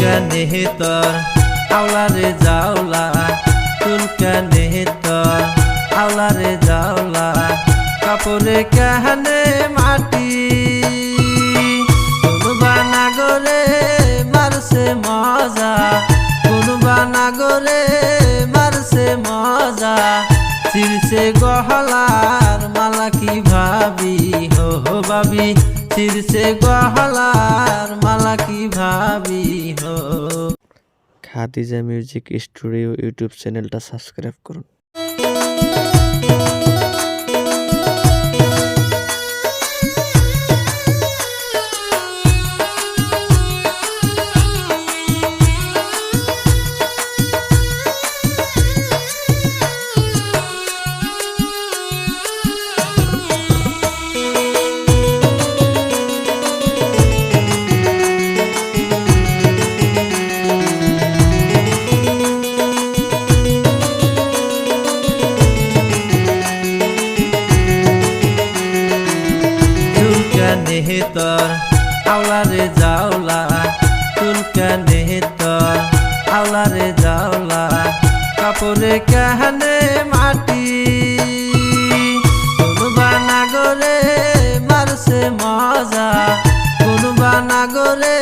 চুলকানে তোর আওলা রে জাওলা চুলকানে তোর আওলা রে জাওলা, কাপড়ে কাহানে মাটি। কোনবা নাগরে মারছে মজা, কোনবা নাগরে মারছে মজা চিরছে গহলার মালা কি ভাবি? হো ভাবি চিরছে গহলার খাদিজা মিউজিক স্টুডিও ইউটিউব চ্যানেলটা সাবস্ক্রাইব করুন। তোর আওলা রে জাওলা চুলকানে তোর আওলা রে জাওলা কাপড়ে কাহানে মাটি। কোনবা নাগরে মারছে মজা, কোনবা নাগরে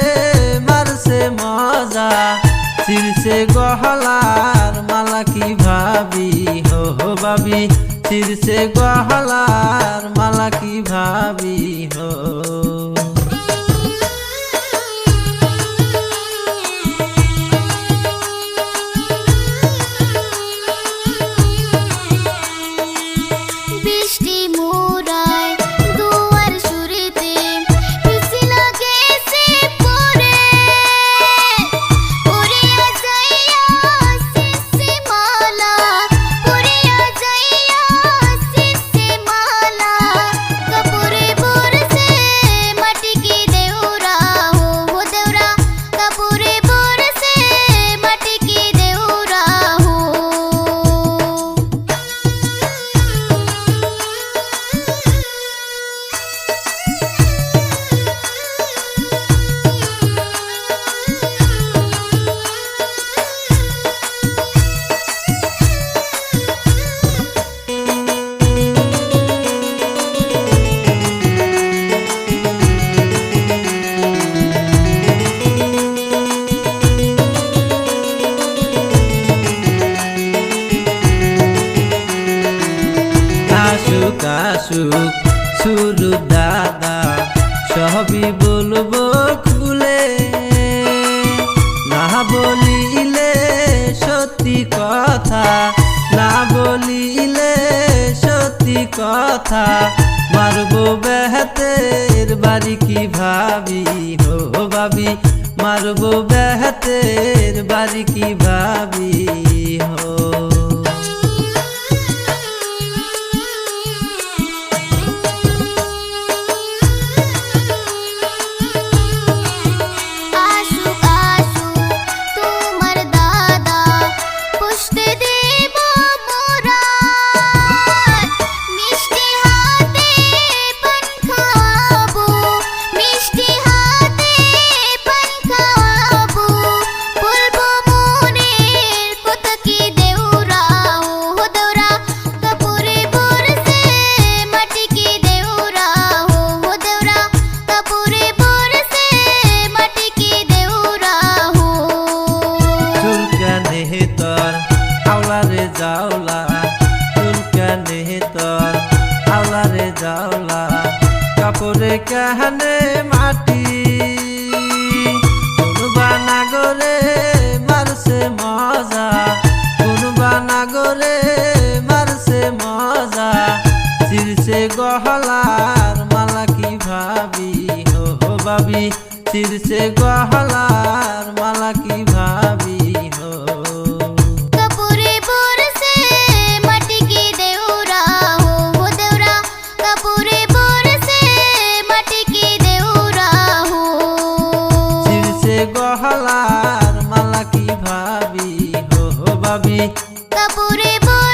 মারছে মজা চিরছে গহলার মালা কি ভাবি? হো হো, ভাবি চিরছে গহলার মালা কি ভাবি? হো আসুক শুরু দাদা, সবই বলব খুলে। না বলিলে সত্যি কথা, না বলিলে সত্যি কথা, মারবো বেহাতের বাড়ি কি ভাবি হো ভাবি? মারবো বেহাতের বাড়ি কি ভাবি হো? কাপড়ে কাহানে মাটি? কোনবা নাগরে মারছে মজা, কোনবা নাগরে মারছে মজা। চিরছে গহলার মালা কি ভাবি? হো ভাবি, চিরছে গহলার মালা কি ভাবি কাপুরে বল